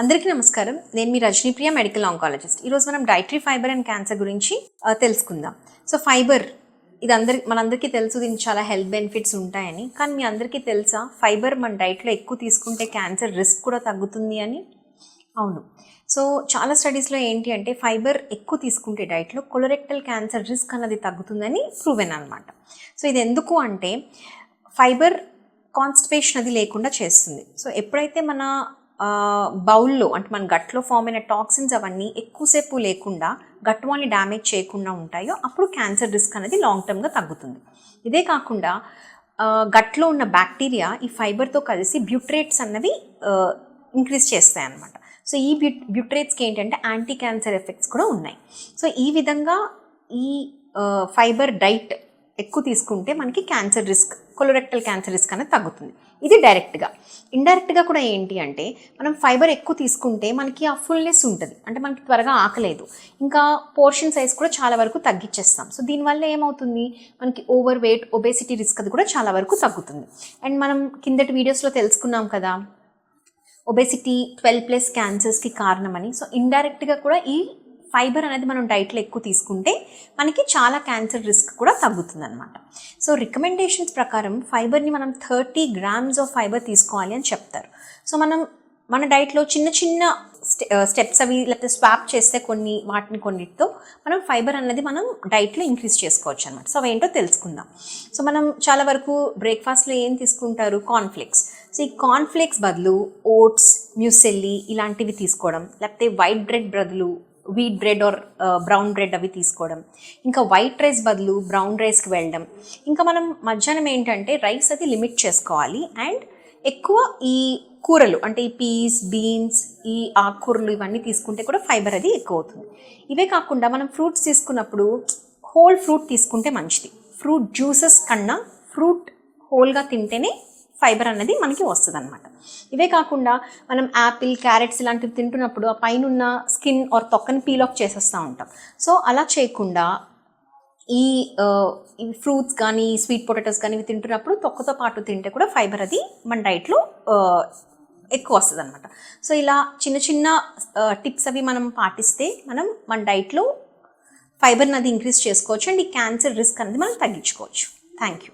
అందరికీ నమస్కారం. నేను మీ రజనీప్రియ మెడికల్ ఆంకాలజిస్ట్ ఈరోజు మనం డైటరీ ఫైబర్ అండ్ క్యాన్సర్ గురించి తెలుసుకుందాం. సో ఫైబర్ ఇది అందరి మనందరికీ తెలుసు దీనికి చాలా హెల్త్ బెనిఫిట్స్ ఉంటాయని. కానీ మీ అందరికీ తెలుసా ఫైబర్ మన డైట్లో ఎక్కువ తీసుకుంటే క్యాన్సర్ రిస్క్ కూడా తగ్గుతుంది అని? అవును. సో చాలా స్టడీస్లో ఏంటి అంటే ఫైబర్ ఎక్కువ తీసుకుంటే డైట్లో కొలరెక్టల్ క్యాన్సర్ రిస్క్ అన్నది తగ్గుతుందని ప్రూవెన్ అనమాట సో ఇది ఎందుకు అంటే ఫైబర్ కాన్స్టిపేషన్ అది లేకుండా చేస్తుంది. సో ఎప్పుడైతే మన బౌల్లో అంటే మన గట్లో ఫామ్ అయిన టాక్సిన్స్ అవన్నీ ఎక్కువసేపు లేకుండా గట్ వాల్ని డ్యామేజ్ చేయకుండా ఉంటాయో అప్పుడు క్యాన్సర్ రిస్క్ అనేది లాంగ్ టర్మ్గా తగ్గుతుంది. ఇదే కాకుండా గట్లో ఉన్న బ్యాక్టీరియా ఈ ఫైబర్తో కలిసి బ్యూట్రేట్స్ అన్నవి ఇంక్రీజ్ చేస్తాయి అన్నమాట. సో ఈ బ్యూ బ్యూట్రేట్స్కి ఏంటంటే యాంటీ క్యాన్సర్ ఎఫెక్ట్స్ కూడా ఉన్నాయి. సో ఈ విధంగా ఈ ఫైబర్ డైట్ ఎక్కువ తీసుకుంటే మనకి cancer risk colorectal cancer risk అనేది తగ్గుతుంది. ఇది డైరెక్ట్గా ఇండైరెక్ట్గా కూడా ఏంటి అంటే మనం ఫైబర్ ఎక్కువ తీసుకుంటే మనకి ఆ ఫుల్నెస్ ఉంటుంది. అంటే మనకి త్వరగా ఆకలేదు. ఇంకా పోర్షన్ సైజ్ కూడా చాలా వరకు తగ్గించేస్తాం సో దీనివల్ల ఏమవుతుంది? మనకి ఓవర్ వెయిట్ ఒబేసిటీ రిస్క్ అది కూడా చాలా వరకు తగ్గుతుంది. అండ్ మనం కిందటి వీడియోస్లో తెలుసుకున్నాం కదా ఒబేసిటీ ట్వెల్వ్ ప్లస్ క్యాన్సర్స్కి కారణమని. సో ఇండైరెక్ట్గా కూడా ఈ ఫైబర్ అనేది మనం డైట్లో ఎక్కువ తీసుకుంటే మనకి చాలా క్యాన్సర్ రిస్క్ కూడా తగ్గుతుంది అనమాట సో రికమెండేషన్స్ ప్రకారం ఫైబర్ని మనం థర్టీ గ్రామ్స్ ఆఫ్ ఫైబర్ తీసుకోవాలి అని చెప్తారు. సో మనం మన డైట్లో చిన్న చిన్న స్టెప్స్ అవి లేకపోతే స్వాప్ చేస్తే కొన్ని వాటిని కొన్నిటితో మనం ఫైబర్ అన్నది మనం డైట్లో ఇంక్రీజ్ చేసుకోవచ్చు అనమాట సో అవేంటో తెలుసుకుందాం. సో మనం చాలా వరకు బ్రేక్ఫాస్ట్లో ఏం తీసుకుంటారు? కార్న్ఫ్లేక్స్. సో ఈ కార్న్ఫ్లేక్స్ బదులు ఓట్స్ మ్యూసెల్లి ఇలాంటివి తీసుకోవడం లేకపోతే వైట్ బ్రెడ్ బదులు wheat bread or brown bread అవి తీసుకోవడం. ఇంకా వైట్ రైస్ బదులు బ్రౌన్ రైస్కి వెళ్ళడం. ఇంకా మనం మధ్యాహ్నం ఏంటంటే రైస్ అది లిమిట్ చేసుకోవాలి అండ్ ఎక్కువ ఈ కూరలు అంటే ఈ పీస్ బీన్స్ ఈ ఆకుకూరలు ఇవన్నీ తీసుకుంటే కూడా ఫైబర్ అది ఎక్కువ అవుతుంది ఇవే కాకుండా మనం ఫ్రూట్స్ తీసుకున్నప్పుడు హోల్ ఫ్రూట్ తీసుకుంటే మంచిది. ఫ్రూట్ జ్యూసెస్ కన్నా ఫ్రూట్ హోల్గా తింటేనే ఫైబర్ అనేది మనకి వస్తుంది అనమాట ఇవే కాకుండా మనం యాపిల్ క్యారెట్స్ ఇలాంటివి తింటున్నప్పుడు ఆ పైన ఉన్న స్కిన్ ఆర్ తొక్కని పీల్ ఆఫ్ చేసేస్తూ ఉంటాం. సో అలా చేయకుండా ఈ ఈ ఫ్రూట్స్ కానీ స్వీట్ పొటాటోస్ కానీ ఇవి తింటున్నప్పుడు తొక్కతో పాటు తింటే కూడా ఫైబర్ అది మన డైట్లో ఎక్కువ వస్తుంది అనమాట సో ఇలా చిన్న చిన్న టిప్స్ అవి మనం పాటిస్తే మనం మన డైట్లో ఫైబర్ని అది ఇంక్రీజ్ చేసుకోవచ్చు అండ్ ఈ క్యాన్సర్ రిస్క్ అనేది మనం తగ్గించుకోవచ్చు. Thank you.